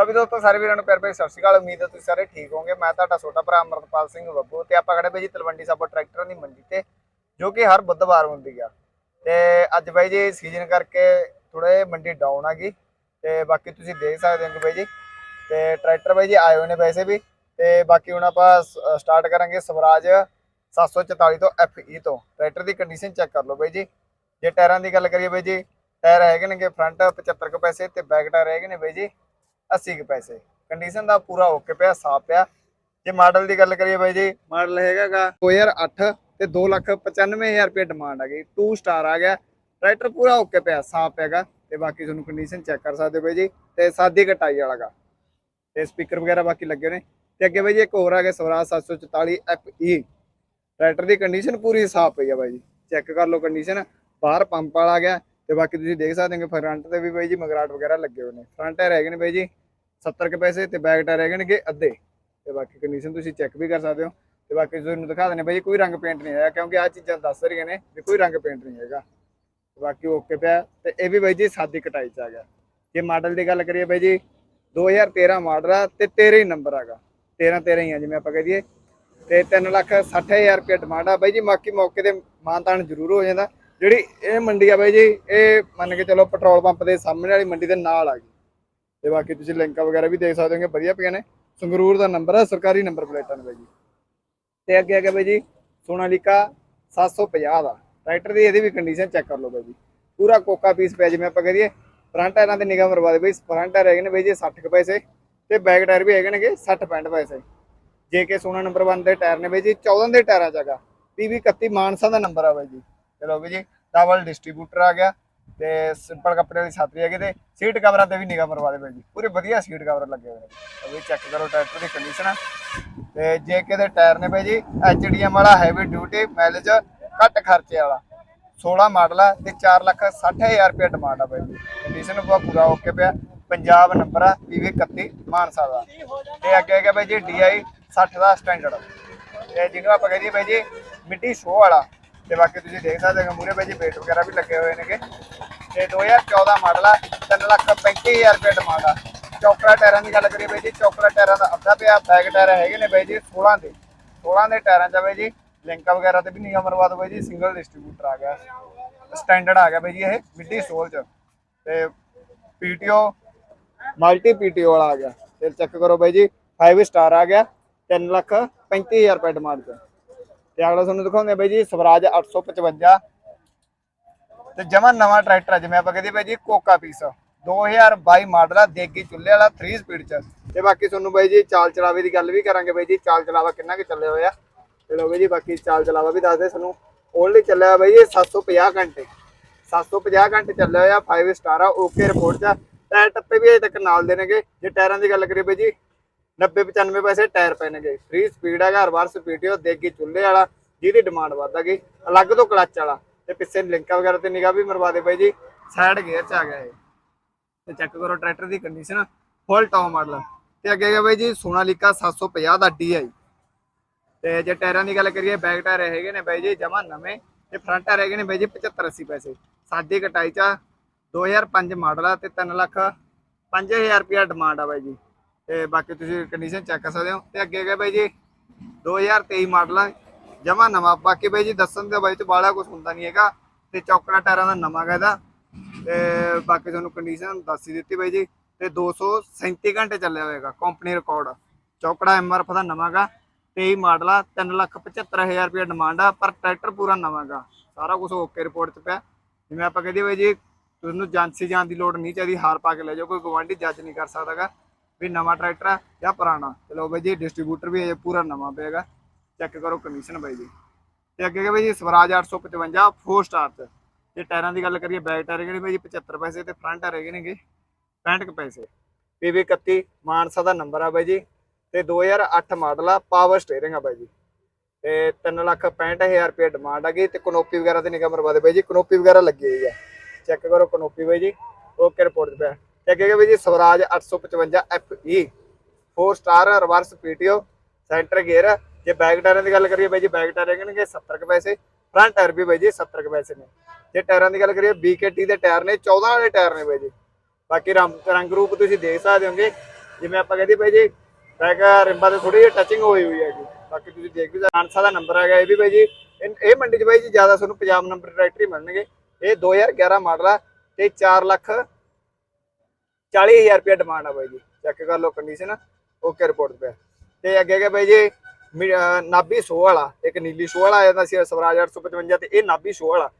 ਲਓ ਵੀ ਦੋਸਤੋ, ਸਾਰੇ ਵੀਰਾਂ ਨੂੰ ਪਿਆਰ ਭਰੀ ਸਤਿ ਸ਼੍ਰੀ ਅਕਾਲ। ਉਮੀਦ ਹੈ ਤੁਸੀਂ ਸਾਰੇ ਠੀਕ ਹੋਵੋਗੇ। ਮੈਂ ਤੁਹਾਡਾ ਛੋਟਾ ਭਰਾ ਅਮਰਤਪਾਲ ਸਿੰਘ ਬੱਬੂ ਤੇ ਆਪਾਂ ਖੜੇ ਬਾਈ ਜੀ ਤਲਵੰਡੀ ਸਾਬੋ ਟਰੈਕਟਰ ਦੀ ਮੰਡੀ ਤੇ, ਜੋ ਕਿ ਹਰ ਬੁੱਧਵਾਰ ਹੁੰਦੀ ਆ। ਤੇ ਅੱਜ ਬਾਈ ਜੀ ਸੀਜ਼ਨ ਕਰਕੇ ਥੋੜੇ ਮੰਡੀ ਡਾਊਨ ਆ ਗਈ। ਤੇ ਬਾਕੀ ਤੁਸੀਂ ਦੇਖ ਸਕਦੇ ਹੋ ਕਿ ਬਾਈ ਜੀ। ਤੇ ਟਰੈਕਟਰ ਬਾਈ ਜੀ ਆਏ ਹੋਏ ਨੇ ਵੈਸੇ ਵੀ। ਤੇ ਬਾਕੀ ਹੁਣ ਆਪਾਂ ਸਟਾਰਟ ਕਰਾਂਗੇ ਸਵਰਾਜ 744 ਤੋਂ FE ਤੋਂ। ਟਰੈਕਟਰ ਦੀ ਕੰਡੀਸ਼ਨ ਚੈੱਕ ਕਰ ਲਓ ਬਾਈ ਜੀ। ਜੇ ਟਾਇਰਾਂ ਦੀ ਗੱਲ ਕਰੀਏ ਬਾਈ ਜੀ, ਟਾਇਰ ਹੈਗੇ ਨੇਗੇ ਫਰੰਟ 75 ਕੁ ਪੈਸੇ ਤੇ ਬੈਕ ਟਾਇਰ ਹੈਗੇ ਨੇ ਬਾਈ ਜੀ। 80 ਕੁ ਪੈਸੇ। ਕੰਡੀਸ਼ਨ ਦਾ ਪੂਰਾ ਓਕੇ ਪਿਆ, ਸਾਫ਼ ਪਿਆ। ਜੇ ਮਾਡਲ ਦੀ ਗੱਲ ਕਰੀਏ ਬਾਈ ਜੀ। ਮਾਡਲ ਹੈਗਾਗਾ 2008 ਤੇ 295000 ਰੁਪਏ ਡਿਮਾਂਡ ਆ ਗਈ। 2 ਸਟਾਰ ਆ ਗਿਆ। ਟਰੈਕਟਰ ਪੂਰਾ ਓਕੇ ਪਿਆ, ਸਾਫ਼ ਹੈਗਾ ਤੇ ਬਾਕੀ ਤੁਹਾਨੂੰ ਕੰਡੀਸ਼ਨ ਚੈੱਕ ਕਰ ਸਕਦੇ ਹੋ ਬਾਈ ਜੀ। ਤੇ ਸਾਦੀ ਕਟਾਈ ਵਾਲਾਗਾ। ਤੇ ਸਪੀਕਰ ਵਗੈਰਾ ਬਾਕੀ ਲੱਗੇ ਨੇ। ਤੇ ਅੱਗੇ ਬਾਈ ਜੀ ਇੱਕ ਹੋਰ ਆ ਗਿਆ, ਸਵਰਾਜ 744 FE ਟਰੈਕਟਰ ਦੀ ਕੰਡੀਸ਼ਨ ਪੂਰੀ ਸਾਫ਼ ਪਈ ਆ ਬਾਈ ਜੀ। ਚੈੱਕ ਕਰ ਲਓ ਕੰਡੀਸ਼ਨ ਬਾਹਰ ਪੰਪ ਵਾਲਾ ਆ ਗਿਆ। ਤੇ ਬਾਕੀ ਤੁਸੀਂ ਦੇਖ ਸਕਦੇ ਹੋ ਫਰੰਟ ਤੇ ਵੀ ਬਾਈ ਜੀ ਮਗਰਾਟ ਵਗੈਰਾ ਲੱਗੇ ਹੋਏ ਨੇ। ਫਰੰਟ ਟਾਇਰ ਹੈਗੇ ਨੇ ਬਾਈ ਜੀ। 70 ਕੇ ਪੈਸੇ ਤੇ ਬੈਕ ਟਾਇਰ ਹੈਗੇ ਅੱਧੇ। ਤੇ ਬਾਕੀ ਕੰਡੀਸ਼ਨ ਤੁਸੀਂ ਚੈੱਕ ਵੀ ਕਰ ਸਕਦੇ ਹੋ। ਤੇ ਬਾਕੀ ਤੁਹਾਨੂੰ ਦਿਖਾ ਦਿੰਦੇ ਬਾਈ ਜੀ ਕੋਈ ਰੰਗ ਪੇਂਟ ਨਹੀਂ ਹੈਗਾ ਕਿਉਂਕਿ ਆ ਚੀਜ਼ਾਂ ਦੱਸ ਰਹੀਆਂ ਨੇ ਵੀ ਕੋਈ ਰੰਗ ਪੇਂਟ ਨਹੀਂ ਹੈਗਾ। ਬਾਕੀ ਓਕੇ ਪਿਆ। ਤੇ ਇਹ ਵੀ ਬਾਈ ਜੀ ਸਾਦੀ ਕਟਾਈ ਚ ਆ ਗਿਆ। ਜੇ ਮਾਡਲ ਦੀ ਗੱਲ ਕਰੀਏ ਬਾਈ ਜੀ 2013 ਮਾਡਲ ਆ ਤੇ 13 ਹੀ ਨੰਬਰ ਹੈਗਾ 13 13 ਹੀ ਆ ਜਿਵੇਂ ਆਪਾਂ ਕਹਿ ਦਈਏ। ਤੇ 3 ਲੱਖ 60000 ਰੁਪਏ ਡਿਮਾਂਡ ਆ। ਬਾਈ ਜੀ ਬਾਕੀ ਮੌਕੇ ਤੇ ਮਾਨਤਾਨ ਜ਼ਰੂਰ ਹੋ ਜਾਂਦਾ। ਜਿਹੜੀ ਇਹ ਮੰਡੀ ਆ ਬਾਈ ਜੀ, ਇਹ ਮੰਨ ਕੇ ਚਲੋ ਪੈਟਰੋਲ ਪੰਪ ਦੇ ਸਾਹਮਣੇ ਵਾਲੀ ਮੰਡੀ ਦੇ ਨਾਲ ਆ ਗਈ। ਤੇ ਬਾਕੀ ਤੁਸੀਂ ਲਿੰਕਾਂ ਵਗੈਰਾ ਵੀ ਦੇਖ ਸਕਦੇ ਹੋਗੇ, ਵਧੀਆ ਪਈਆਂ ਨੇ। ਸੰਗਰੂਰ ਦਾ ਨੰਬਰ ਆ, ਸਰਕਾਰੀ ਨੰਬਰ ਪਲੇਟਾਂ ਨੇ ਬਾਈ ਜੀ। ਤੇ ਅੱਗੇ ਅੱਗੇ ਬਾਈ ਜੀ, ਸੋਨਾਲੀਕਾ 750 ਦਾ। ਟਰੈਕਟਰ ਦੀ ਇਹਦੀ ਵੀ ਕੰਡੀਸ਼ਨ ਚੈੱਕ ਕਰ ਲਓ ਬਾਈ ਜੀ। ਪੂਰਾ ਕੋਕਾ ਪੀਸ ਪਿਆ ਜਿਵੇਂ ਆਪਾਂ ਕਹਦੇ ਫਰੰਟ ਟਾਇਰਾਂ ਤੇ ਨਿਗਾਹ ਮਰਵਾ ਦੇ ਬਾਈ ਫਰੰਟ ਟਾਇਰ ਹੈਗੇ ਨੇ ਬਾਈ ਜੀ 60 ਕੁ ਪੈਸੇ, ਤੇ ਬੈਕ ਟਾਇਰ ਵੀ ਹੈਗੇ ਨੇਗੇ 60 65 ਪੈਸੇ। ਜੇ ਕੇ ਸੋਨਾ ਨੰਬਰ 1 ਦੇ ਟਾਇਰ ਨੇ ਬਾਈ ਜੀ 14 ਦੇ ਟਾਇਰਾਂ ਚ ਹੈਗਾ ਪੀਵੀ 31 ਮਾਨਸਾ ਦਾ ਨੰਬਰ ਆ ਬਾਈ ਜੀ। ਚਲੋ ਬਾਈ ਜੀ ਡਬਲ ਡਿਸਟ੍ਰੀਬਿਊਟਰ ਆ ਗਿਆ। ਤੇ ਸਿੰਪਲ ਕੱਪੜੇ ਦੀ ਛਾਤਰੀ ਹੈਗੀ ਤੇ ਸੀਟ ਕਵਰਾਂ ਤੇ ਵੀ ਨਿਗਾਹ ਮਰਵਾ ਦੇ ਬਾਈ ਜੀ। ਪੂਰੇ ਵਧੀਆ ਸੀਟ ਕਵਰ ਲੱਗੇ ਹੋਏ ਨੇ। ਵੀ ਚੈੱਕ ਕਰੋ ਟਰੈਕਟਰ ਦੀ ਕੰਡੀਸ਼ਨ ਤੇ ਜੇ ਕੇ ਦੇ ਟਾਇਰ ਨੇ ਭਾਈ ਜੀ ਐਚਡੀਐਮ ਵਾਲਾ ਹੈਵੀ ਡਿਊਟੀ ਮਾਈਲੇਜ ਘੱਟ ਖਰਚੇ ਵਾਲਾ। 16 ਮਾਡਲ ਆ ਤੇ 4 ਲੱਖ 60000 ਰੁਪਏ ਡਿਮਾਂਡ ਆ ਬਾਈ ਜੀ। ਕੰਡੀਸ਼ਨ ਪੂਰਾ ਓਕੇ ਪਿਆ। ਪੰਜਾਬ ਨੰਬਰ ਆ ਪੀਵੀ 31 ਮਾਨਸਾ ਦਾ। ਤੇ ਅੱਗੇ ਅੱਗੇ ਬਾਈ ਜੀ ਡੀਆਈ 60 ਦਾ ਸਟੈਂਡਰਡ ਤੇ ਜਿਹਨੂੰ ਆਪਾਂ ਕਹਦੇ ਬਾਈ ਜੀ ਮਿੱਟੀ ਸ਼ੋ ਵਾਲਾ। ਤੇ ਬਾਕੀ ਤੁਸੀਂ ਦੇਖ ਸਕਦੇ ਹੋ ਮੂਰੇ ਭਾਈ ਜੀ ਵੇਟ ਵਗੈਰਾ ਵੀ ਲੱਗੇ ਹੋਏ ਨੇਗੇ। ਤੇ 2014 ਮਾਡਲ ਆ 3 ਲੱਖ 35000 ਰੁਪਏ ਡਿਮਾਂਡ ਆ। ਚੌਕਰਾ ਟਾਇਰਾਂ ਦੀ ਗੱਲ ਕਰੀਏ ਬਾਈ ਜੀ ਚੌਕਰਾ ਟਾਇਰਾਂ ਦਾ ਅੱਧਾ ਪਿਆ ਬੈਕ ਟਾਇਰ ਹੈਗੇ ਨੇ ਬਾਈ ਜੀ 16 ਦੇ। 16 ਦੇ ਟਾਇਰਾਂ ਚ ਆ ਜੀ, ਲਿੰਕਾਂ ਵਗੈਰਾ ਤੇ ਵੀ ਨਿਗਾਹ ਮਰਵਾ ਦਿਓ ਬਾਈ ਜੀ ਸਿੰਗਲ ਡਿਸਟ੍ਰੀਬਿਊਟਰ ਆ ਗਿਆ। ਸਟੈਂਡਰਡ ਆ ਗਿਆ ਬਾਈ ਜੀ ਇਹ, ਮਿੱਡੀ ਸੋਲ ਚ। ਤੇ ਪੀਟੀਓ ਮਲਟੀ ਪੀਟੀਓ ਵਾਲਾ ਆ ਗਿਆ। ਫਿਰ ਚੈੱਕ ਕਰੋ ਬਾਈ ਜੀ 5 ਸਟਾਰ ਆ ਗਿਆ 3 ਲੱਖ 35000 ਰੁਪਏ ਡਿਮਾਂਡ ਤੇ ਤੇ ਅਗਲਾ ਤੁਹਾਨੂੰ ਦਿਖਾਉਂਦੇ ਬਾਈ ਜੀ, ਸਵਰਾਜ 855 ਤੇ ਜਮਾ ਨਵਾਂ ਟਰੈਕਟਰ ਆ, ਜਿਵੇਂ ਆਪਾਂ ਕਹਿੰਦੇ ਬਾਈ ਜੀ ਕੋਕਾ ਪੀਸ 2022 ਮਾਡਲ ਆ ਦੇਗੀ ਚੁੱਲ੍ਹੇ ਵਾਲਾ 3 ਸਪੀਡ ਚ ਤੇ ਬਾਕੀ ਤੁਹਾਨੂੰ ਬਾਈ ਜੀ ਚਾਲ ਚਲਾਵੇ ਦੀ ਗੱਲ ਵੀ ਕਰਾਂਗੇ ਬਾਈ ਜੀ, ਚਾਲ ਚਲਾਵਾ ਕਿੰਨਾ ਕਿ ਚੱਲੇ ਹੋਇਆ। ਚਲੋ ਬਾਈ ਜੀ, ਬਾਕੀ ਚਾਲ ਚਲਾਵਾ ਵੀ ਦੱਸਦੇ ਤੁਹਾਨੂੰ। ਓਨਲੀ ਚੱਲਿਆ ਬਾਈ ਇਹ 750 ਘੰਟੇ। 750 ਘੰਟੇ ਚੱਲਿਆ ਹੋਇਆ 5 ਸਟਾਰ ਆ ਓਕੇ ਰਿਪੋਰਟ ਚ ਟਾਇਰ ਟੱਪੇ ਵੀ ਅਜੇ ਤੱਕ ਨਾਲ ਦੇਣਗੇ ਜੇ ਟਾਇਰਾਂ ਦੀ ਗੱਲ ਕਰੀਏ ਬਾਈ ਜੀ 90 95 ਪੈਸੇ ਟਾਇਰ ਪਏ ਨੇਗੇ। 3 ਸਪੀਡ ਹੈਗਾ ਹਰ ਰਿਵਰਸ ਪੀਟੀਓ ਦੇਗੀ ਚੁੱਲ੍ਹੇ ਵਾਲਾ, ਜਿਹਦੀ ਡਿਮਾਂਡ ਵੱਧ ਗਈ। ਅਲੱਗ ਤੋਂ ਕਲੱਚ ਵਾਲਾ। ਤੇ ਪਿੱਛੇ ਲਿੰਕਾਂ ਵਗੈਰਾ ਤੇ ਨਿਗਾਹ ਵੀ ਮਰਵਾ ਦੇ ਬਾਈ ਜੀ। ਸਾਈਡ ਗੇਅਰ ਚ ਆ ਗਿਆ ਇਹ। ਤੇ ਚੈੱਕ ਕਰੋ ਟਰੈਕਟਰ ਦੀ ਕੰਡੀਸ਼ਨ ਫੁੱਲ ਟੌਪ ਮਾਡਲ ਤੇ ਅੱਗੇ ਗਿਆ ਬਾਈ ਜੀ ਸੋਨਾਲੀਕਾ 750 ਦਾ DI ਤੇ ਜੇ ਟਾਇਰਾਂ ਦੀ ਗੱਲ ਕਰੀਏ ਬੈਕ ਟਾਇਰ ਹੈਗੇ ਨੇ ਬਾਈ ਜੀ ਜਮਾ ਨਵੇਂ। ਤੇ ਫਰੰਟ ਟਾਇਰ ਹੈਗੇ ਨੇ ਬਾਈ ਜੀ 75 80 ਪੈਸੇ। ਸਾਦੀ ਕਟਾਈ ਚ ਆ, 2005 ਮਾਡਲ ਆ ਤੇ 3 ਲੱਖ 5000 ਰੁਪਿਆ ਡਿਮਾਂਡ ਆ ਬਾਈ ਜੀ। ਤੇ ਬਾਕੀ ਤੁਸੀਂ ਕੰਡੀਸ਼ਨ ਚੈੱਕ ਕਰ ਸਕਦੇ ਹੋ। ਤੇ ਅੱਗੇ ਗਿਆ ਬਾਈ ਜੀ 2023 ਮਾਡਲ ਆ। ਜਮਾ ਨਵਾਂ। ਬਾਕੀ ਬਾਈ ਜੀ ਦੱਸਣ ਦੇ ਬਾਈ ਚ ਬਾਲਾ ਕੁਝ ਹੁੰਦਾ ਨਹੀਂ ਹੈਗਾ ਤੇ ਚੌਕੜਾ ਟਾਇਰਾਂ ਦਾ ਨਵਾਂ ਗਾ ਇਹਦਾ। ਤੇ ਬਾਕੀ ਤੁਹਾਨੂੰ ਕੰਡੀਸ਼ਨ ਦੱਸ ਹੀ ਦਿੱਤੀ ਬਾਈ ਜੀ। ਤੇ 237 ਘੰਟੇ ਚੱਲਿਆ ਹੋਏਗਾ ਕੰਪਨੀ ਰਿਕਾਰਡ ਚੌਕੜਾ ਐਮਆਰਐਫ ਦਾ ਨਵਾਂ ਗਾ। 23 ਮਾਡਲ ਆ 375000 ਰੁਪਏ ਡਿਮਾਂਡ ਆ, ਪਰ ਟਰੈਕਟਰ ਪੂਰਾ ਨਵਾਂ ਗਾ। ਸਾਰਾ ਕੁਝ ਓਕੇ ਰਿਪੋਰਟ 'ਚ ਪਿਆ। ਜਿਵੇਂ ਆਪਾਂ ਕਹਦੇ ਬਾਈ ਜੀ, ਤੁਹਾਨੂੰ ਜਾਂਸੀ ਜਾਣ ਦੀ ਲੋੜ ਨਹੀਂ ਚਾਹੀਦੀ, ਹਾਰ ਪਾ ਕੇ ਲੈ ਜਾਓ, ਕੋਈ ਗਵਾਂਢੀ ਜੱਜ ਨਹੀਂ ਕਰ ਸਕਦਾਗਾ ਵੀ ਨਵਾਂ ਟਰੈਕਟਰ ਆ ਜਾਂ ਪੁਰਾਣਾ। ਚਲੋ ਬਾਈ ਜੀ ਡਿਸਟ੍ਰੀਬਿਊਟਰ ਵੀ ਇਹ ਪੂਰਾ ਨਵਾਂ ਪਏਗਾ ਚੈੱਕ ਕਰੋ ਕੰਡੀਸ਼ਨ ਬਾਈ ਜੀ ਤੇ ਅੱਗੇ ਕਿ ਬਾਈ ਜੀ ਸਵਰਾਜ 855 4 ਸਟਾਰ ਚ। ਜੇ ਟਾਇਰਾਂ ਦੀ ਗੱਲ ਕਰੀਏ, ਬੈਕ ਟਾਇਰ ਹੈਗੇ ਨੇ ਬਾਈ ਜੀ 75 ਪੈਸੇ ਤੇ ਫਰੰਟ ਟਾਇਰ ਹੈਗੇ ਨੇਗੇ 65 ਕੁ ਪੈਸੇ। PV 31 ਮਾਨਸਾ ਦਾ ਨੰਬਰ ਆ ਬਾਈ ਜੀ। ਤੇ 2008 ਮਾਡਲ ਆ ਪਾਵਰ ਸਟੀਅਰਿੰਗ ਆ ਬਾਈ ਜੀ। ਤੇ 3 ਲੱਖ 65000 ਰੁਪਏ ਡਿਮਾਂਡ ਆ ਗਈ ਤੇ ਕਨੋਪੀ ਵਗੈਰਾ ਤੇ ਨਿਗਮ ਮਰਵਾ ਦੇ ਬਾਈ ਜੀ। ਕਨੋਪੀ ਵਗੈਰਾ ਲੱਗੀ ਹੋਈ ਆ। ਚੈੱਕ ਕਰੋ ਕਨੋਪੀ ਬਾਈ ਜੀ। ਓਕੇ ਰਿਪੋਰਟ ਪਿਆ। ਤੇ ਅੱਗੇ ਬਾਈ ਜੀ, Swaraj 855 FE 4 star reverse PTO centre gear ਜੇ ਬੈਕ ਟਾਇਰਾਂ ਦੀ ਗੱਲ ਕਰੀਏ ਬਾਈ ਜੀ, ਬੈਕ ਟਾਇਰ ਹੈਗੇ ਨੇ 70 ਕੁ ਪੈਸੇ ਫਰੰਟ ਟਾਇਰ ਵੀ ਬਾਈ ਜੀ 70 ਕੁ ਪੈਸੇ ਨੇ। ਜੇ ਟਾਇਰਾਂ ਦੀ ਗੱਲ ਕਰੀਏ BKT ਦੇ ਟਾਇਰ ਨੇ 14 ਵਾਲੇ ਟਾਇਰ ਨੇ ਬਾਈ ਜੀ। ਬਾਕੀ ਰੰਗ ਰੰਗ ਰੂਪ ਤੁਸੀਂ ਦੇਖ ਸਕਦੇ ਹੋਗੇ। ਜਿਵੇਂ ਆਪਾਂ ਕਹਿੰਦੇ ਬਾਈ ਜੀ, ਬੈਕ ਰਿੰਬਾਂ ਤੇ ਥੋੜੀ ਜਿਹੀ ਟੱਚਿੰਗ ਹੋਈ ਹੋਈ ਹੈਗੀ। ਬਾਕੀ ਤੁਸੀਂ ਦੇਖ ਵੀ ਆਂਸਾ ਦਾ ਨੰਬਰ ਹੈਗਾ ਇਹ ਵੀ ਬਾਈ ਜੀ। ਇਹ ਮੰਡੀ 'ਚ ਬਾਈ ਜੀ ਜ਼ਿਆਦਾ ਤੁਹਾਨੂੰ ਪੰਜਾਬ ਨੰਬਰ ਟਰੈਕਟਰ ਹੀ ਮਿਲਣਗੇ। ਇਹ 2011 ਮਾਡਲ ਆ ਤੇ 4 ਲੱਖ 40000 ਰੁਪਏ ਡਿਮਾਂਡ ਆ ਬਾਈ ਜੀ। ਚੈੱਕ ਕਰ ਲਓ ਕੰਡੀਸ਼ਨ ਓਕੇ ਰਿਪੋਰਟ ਪਿਆ। ਤੇ ਅੱਗੇ ਅੱਗੇ ਬਾਈ ਜੀ ਮੀ- ਅਹ ਨਾਭੀ ਸ਼ੋ ਵਾਲਾ, ਇੱਕ ਨੀਲੀ ਸ਼ੋ ਵਾਲਾ ਆ ਜਾਂਦਾ ਸੀ, ਸਵਰਾਜ 855 ਤੇ ਇਹ ਨਾਭੀ ਸ਼ੋ ਵਾਲਾ।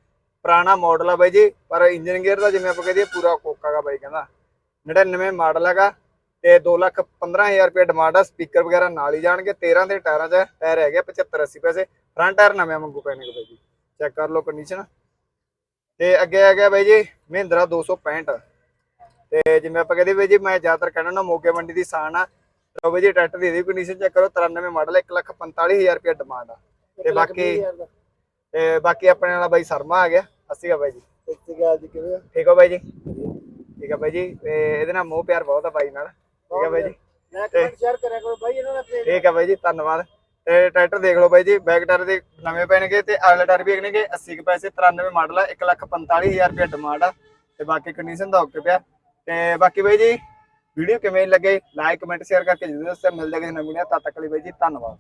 ਪੁਰਾਣਾ ਮਾਡਲ ਆ ਬਾਈ ਜੀ, ਪਰ ਇੰਜਨ ਗੇਅਰ ਦਾ ਜਿਵੇਂ ਆਪਾਂ ਕਹਦੇ ਪੂਰਾ ਕੋਕਾ ਗਾ ਬਾਈ ਕਹਿੰਦਾ। 99 ਮਾਡਲ ਹੈਗਾ ਤੇ 2 ਲੱਖ 15000 ਰੁਪਏ ਡਿਮਾਂਡ ਆ ਸਪੀਕਰ ਵਗੈਰਾ ਨਾਲ ਹੀ ਜਾਣਗੇ 13 ਦੇ ਟਾਇਰਾਂ 'ਚ ਟਾਇਰ ਹੈਗੇ 75 80 ਪੈਸੇ। ਫਰੰਟ ਟਾਇਰ ਨਵੇਂ ਵਾਂਗੂ ਪੈਣਗੇ ਬਾਈ ਜੀ। ਚੈੱਕ ਕਰ ਲਓ ਕੰਡੀਸ਼ਨ ਤੇ ਅੱਗੇ ਆ ਗਿਆ ਬਾਈ ਜੀ, ਮਹਿੰਦਰਾ 265 ਤੇ ਜਿਵੇਂ ਆਪਾਂ ਕਹਦੇ ਬਾਈ ਜੀ, ਮੈਂ ਜ਼ਿਆਦਾਤਰ ਕਹਿਣਾ ਨਾ ਮੋਗੇ ਮੰਡੀ ਦੀ ਸਾਨ ਆ। ਲਓ ਬਾਈ ਜੀ ਟਰੈਕਟਰ ਦੀ ਇਹਦੀ ਕੰਡੀਸ਼ਨ ਚੈੱਕ ਕਰੋ 93 ਮਾਡਲ 1 ਲੱਖ 45000 ਰੁਪਏ ਡਿਮਾਂਡ ਆ। ਤੇ ਬਾਕੀ ਤੇ ਬਾਕੀ ਆਪਣੇ ਨਾਲ ਬਾਈ ਸ਼ਰਮਾ ਆ ਗਿਆ। ਅਸੀਂ ਆ ਬਾਈ ਜੀ। ਸਤਿ ਜੀ ਕਿਵੇਂ ਠੀਕ ਹੋ ਬਾਈ ਜੀ? ਠੀਕ ਆ ਬਾਈ ਜੀ। ਤੇ ਇਹਦੇ ਨਾਲ ਮੋਹ ਪਿਆਰ ਬਹੁਤ ਆ ਬਾਈ ਨਾਲ। ਠੀਕ ਆ ਬਾਈ ਜੀ। ਮੈਂ ਕਮੈਂਟ ਸ਼ੇਅਰ ਕਰਿਆ ਕਰੋ ਬਾਈ ਇਹਨਾਂ ਦਾ ਠੀਕ ਆ ਬਾਈ ਜੀ ਧੰਨਵਾਦ। ਤੇ ਟਰੈਕਟਰ ਦੇਖ ਲਓ ਬਾਈ ਜੀ ਬੈਕ ਟਾਇਰ ਦੇ ਨਵੇਂ ਪੈਣਗੇ ਤੇ ਅਗਲੇ ਟਾਇਰ ਵੀ ਹੈਗਨੇਗੇ 80 ਕੁ ਪੈਸੇ 93 ਮਾਡਲ ਆ 1 ਲੱਖ 45000 ਰੁਪਏ ਡਿਮਾਂਡ ਆ। ਤੇ ਬਾਕੀ ਕੰਡੀਸ਼ਨ ਦਾ ਓਕੇ ਪਿਆ। ਤੇ ਬਾਕੀ ਬਾਈ ਜੀ ਵੀਡੀਓ ਕਿਵੇਂ ਲੱਗੇ ਲਾਈਕ ਕਮੈਂਟ ਸ਼ੇਅਰ ਕਰਕੇ ਜਰੂਰ ਦੱਸਿਓ। ਮਿਲਦੇ ਕਿਸੇ ਨਵੀਂ ਵੀਡੀਓ ਤਦ ਤੱਕ ਲਈ ਬਾਈ ਜੀ, ਧੰਨਵਾਦ।